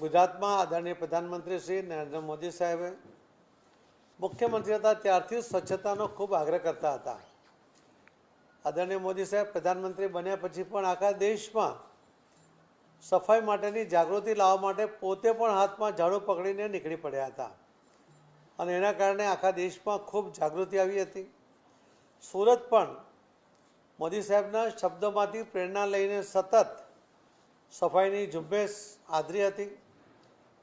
ગુજરાતમાં આદરણીય પ્રધાનમંત્રી શ્રી નરેન્દ્ર મોદી સાહેબે મુખ્યમંત્રી હતા ત્યારથી સ્વચ્છતાનો ખૂબ આગ્રહ કરતા હતા. આદરણીય મોદી સાહેબ પ્રધાનમંત્રી બન્યા પછી પણ આખા દેશમાં સફાઈ માટેની જાગૃતિ લાવવા માટે પોતે પણ હાથમાં ઝાડુ પકડીને નીકળી પડ્યા હતા. અને એના કારણે આખા દેશમાં ખૂબ જાગૃતિ આવી હતી. સુરત પણ મોદી સાહેબના શબ્દોમાંથી પ્રેરણા લઈને સતત સફાઈની ઝુંબેશ આદરી હતી.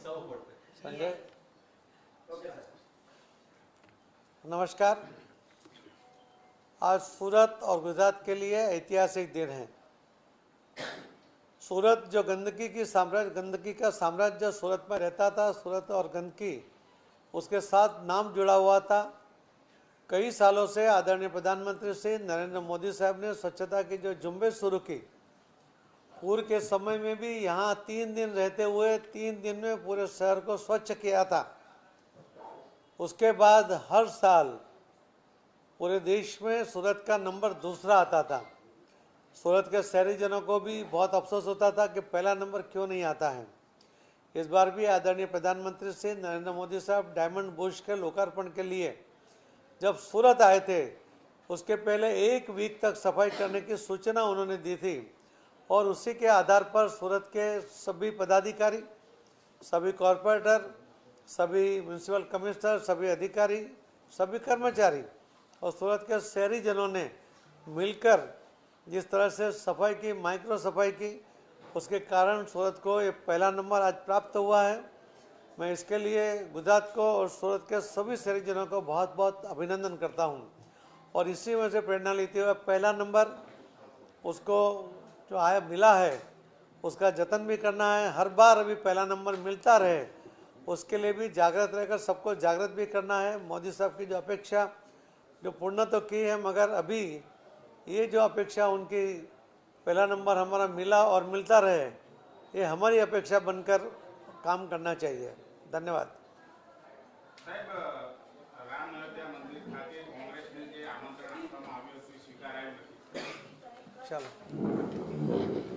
संजय नमस्कार। आज सूरत और गुजरात के लिए ऐतिहासिक दिन है। सूरत जो गंदगी की साम्राज्य, गंदगी का साम्राज्य सूरत में रहता था, सूरत और गंदगी, उसके साथ नाम जुड़ा हुआ था। कई सालों से आदरणीय प्रधानमंत्री श्री नरेंद्र मोदी साहब ने स्वच्छता की जो जुम्बे शुरू की पूर्व के समय में भी यहाँ तीन दिन रहते हुए, तीन दिन में पूरे शहर को स्वच्छ किया था। उसके बाद हर साल पूरे देश में सूरत का नंबर दूसरा आता था। सूरत के शहरीजनों को भी बहुत अफसोस होता था कि पहला नंबर क्यों नहीं आता है। इस बार भी आदरणीय प्रधानमंत्री श्री नरेंद्र मोदी साहब डायमंड बुश के लोकार्पण के लिए जब सूरत आए थे, उसके पहले एक वीक तक सफ़ाई करने की सूचना उन्होंने दी थी। और उसी के आधार पर सूरत के सभी पदाधिकारी, सभी कॉरपोरेटर, सभी म्यूनसिपल कमिश्नर, सभी अधिकारी, सभी कर्मचारी और सूरत के शहरीजनों ने मिलकर जिस तरह से सफ़ाई की, माइक्रो सफ़ाई की, उसके कारण सूरत को ये पहला नंबर आज प्राप्त हुआ है। मैं इसके लिए गुजरात को और सूरत के सभी शहरीजनों को बहुत बहुत अभिनंदन करता हूँ। और इसी में से प्रेरणा लेते हुए पहला नंबर, उसको जो आया मिला है उसका जतन भी करना है हर बार अभी पहला नंबर मिलता रहे उसके लिए भी जागृत रहकर सबको जागृत भी करना है। मोदी साहब की जो अपेक्षा जो पूर्ण तो की है मगर अभी ये जो अपेक्षा उनकी पहला नंबर हमारा मिला और मिलता रहे ये हमारी अपेक्षा बनकर काम करना चाहिए। धन्यवाद। चलो। Amen.